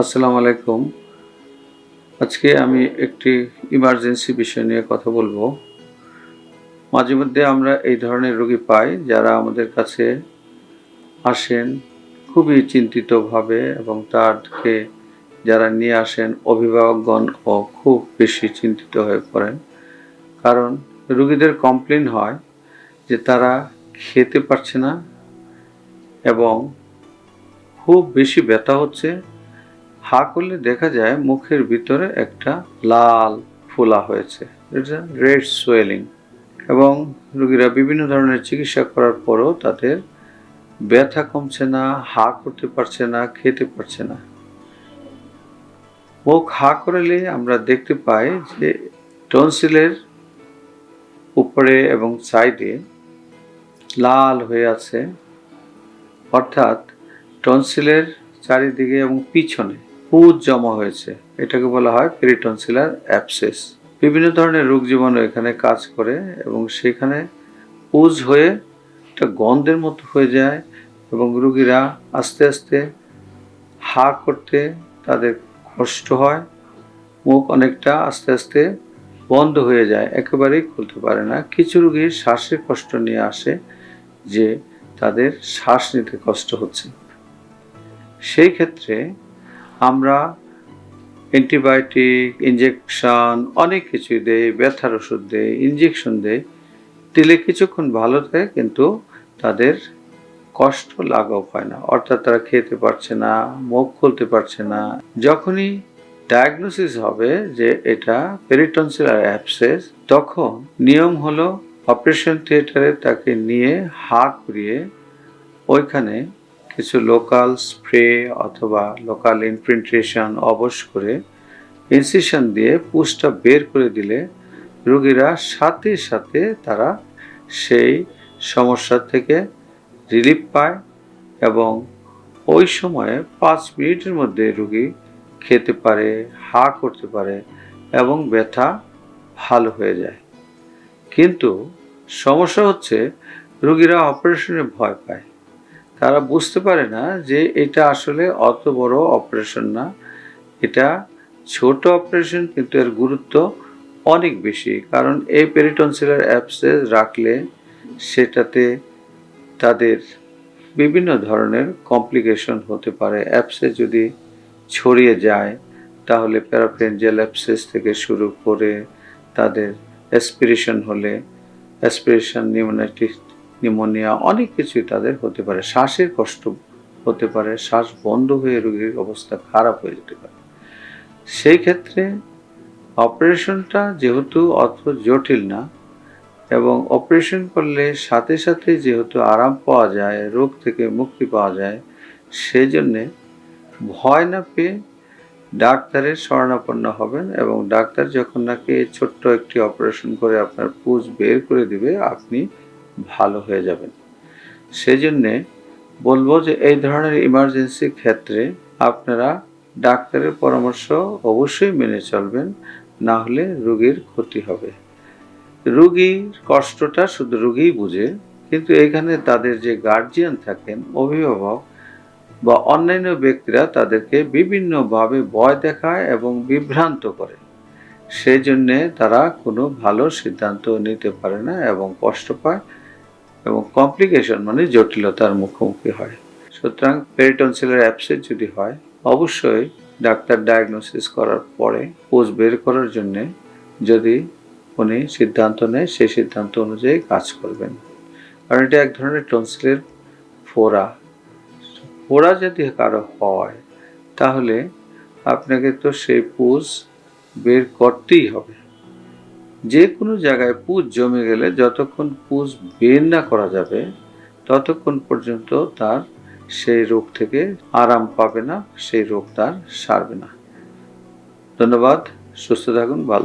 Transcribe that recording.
আসসালামু আলাইকুম। আজকে আমি একটি ইমার্জেন্সি বিষয় নিয়ে কথা বলব। মাঝে মধ্যে আমরা এই ধরনের রোগী পাই যারা আমাদের কাছে আসেন খুবই চিন্তিতভাবে এবং তারকে যারা নিয়ে আসেন অভিভাবকগণ ও খুব বেশি চিন্তিত হয়ে পড়েন। কারণ রুগীদের কমপ্লেন হয় যে তারা খেতে পারছে না এবং খুব বেশি ব্যথা হচ্ছে হা করলে দেখা যায় মুখের ভিতরে একটা লাল ফোলা হয়েছে। এটা রেড সোয়েলিং। এবং রোগীরা বিভিন্ন ধরনের চিকিৎসা করার পরও তাদের ব্যথা কমছে না, হা করতে পারছে না, খেতে পারছে না। মুখ হা করলে আমরা দেখতে পাই যে টনসিলের উপরে এবং সাইডে লাল হয়ে আছে। অর্থাৎ টনসিলের চারিদিকে এবং পিছনে পুজ জমা হয়েছে। এটাকে বলা হয় পেরিটনসিলার অ্যাপসেস বিভিন্ন ধরনের রোগ জীবাণু এখানে কাজ করে এবং সেখানে পুজ হয়ে একটা গন্ধের মতো হয়ে যায় এবং রুগীরা আস্তে আস্তে হা করতে তাদের কষ্ট হয়। মুখ অনেকটা আস্তে আস্তে বন্ধ হয়ে যায়, একেবারেই খুলতে পারে না। কিছু রুগীর শ্বাসের কষ্ট নিয়ে আসে যে তাদের শ্বাস নিতে কষ্ট হচ্ছে। সেই ক্ষেত্রে আমরা অ্যান্টিবায়োটিক ইঞ্জেকশন অনেক কিছু দেই, ব্যথার ওষুধ দেই ইঞ্জেকশন দেয় দিলে কিছুক্ষণ ভালো থাকে, কিন্তু তাদের কষ্ট লাঘব হয় না। অর্থাৎ তারা খেতে পারছে না, মুখ খুলতে পারছে না। যখনই ডায়াগনোসিস হবে যে এটা পেরিটনসিলার অ্যাপসেস তখন নিয়ম হলো অপারেশন থিয়েটারে তাকে নিয়ে হা করিয়ে ওইখানে কিছু লোকাল স্প্রে অথবা লোকাল ইনফিল্ট্রেশন অবশ করে ইনসিশন দিয়ে পুষটা বের করে দিলে রোগীরা সাথে সাথে তারা সেই সমস্যা থেকে রিলিফ পায় এবং ওই সময়ে পাঁচ মিনিটের মধ্যে রুগী খেতে পারে, হা করতে পারে এবং ব্যথা ভালো হয়ে যায়। কিন্তু সমস্যা হচ্ছে রুগীরা অপারেশনে ভয় পায়। তারা বুঝতে পারে না যে এটা আসলে অত বড় অপারেশন না। এটা ছোট অপারেশন কিন্তু এর গুরুত্ব অনেক বেশি। কারণ এই পেরিটনসিলার অ্যাপসে রাখলে সেটাতে তাদের বিভিন্ন ধরনের কমপ্লিকেশন হতে পারে। অ্যাপসে যদি ছড়িয়ে যায়, তাহলে প্যারাফেঞ্জেল অ্যাপসেস থেকে শুরু করে তাদের অ্যাসপিরেশন হলে অ্যাসপিরেশন নিউমোনাইটিস নিউমোনিয়া অনেক কিছুই তাদের হতে পারে। শ্বাসের কষ্ট হতে পারে, শ্বাস বন্ধ হয়ে রোগীর অবস্থা খারাপ হয়ে যেতে পারে। সেই ক্ষেত্রে অপারেশনটা যেহেতু অত জটিল না এবং অপারেশন করলে সাথে সাথে যেহেতু আরাম পাওয়া যায়, রোগ থেকে মুক্তি পাওয়া যায় সেই জন্যে ভয় না পেয়ে ডাক্তারের শরণাপন্ন হবেন এবং ডাক্তার যখন নাকি ছোট্ট একটি অপারেশন করে আপনার পুজ বের করে দিবে, আপনি ভালো হয়ে যাবেন সেই জন্যে বলব যে এই ধরনের ইমার্জেন্সি ক্ষেত্রে আপনারা ডাক্তারের পরামর্শ অবশ্যই মেনে চলবেন, না হলে রোগীর ক্ষতি হবে। রুগীর কষ্টটা শুধু রুগীই বুঝে, কিন্তু এখানে তাদের যে গার্জিয়ান থাকেন, অভিভাবক বা অন্যান্য ব্যক্তিরা তাদেরকে বিভিন্নভাবে ভয় দেখায় এবং বিভ্রান্ত করে। সেই জন্যে তারা কোনো ভালো সিদ্ধান্ত নিতে পারে না এবং কষ্ট পায়। এবং কমপ্লিকেশন মানে জটিলতার মুখোমুখি হয়। সুতরাং পেরিটনসিলের অ্যাপসেট যদি হয়, অবশ্যই ডাক্তার ডায়াগনোসিস করার পরে পোজ বের করার জন্যে যদি উনি সিদ্ধান্ত নেয়, সেই সিদ্ধান্ত অনুযায়ী কাজ করবেন। কারণ এটা এক ধরনের টনসিলের ফোড়া। ফোড়া যদি কারও হয়, তাহলে আপনাকে তো সেই পুজ বের করতেই হবে। যে কোনো জায়গায় পুজ জমে গেলে যতক্ষণ পুজ বের না করা যাবে, ততক্ষণ পর্যন্ত তার সেই রোগ থেকে আরাম পাবে না, সেই রোগ তার সারবে না। ধন্যবাদ, সুস্থ থাকুন, ভালো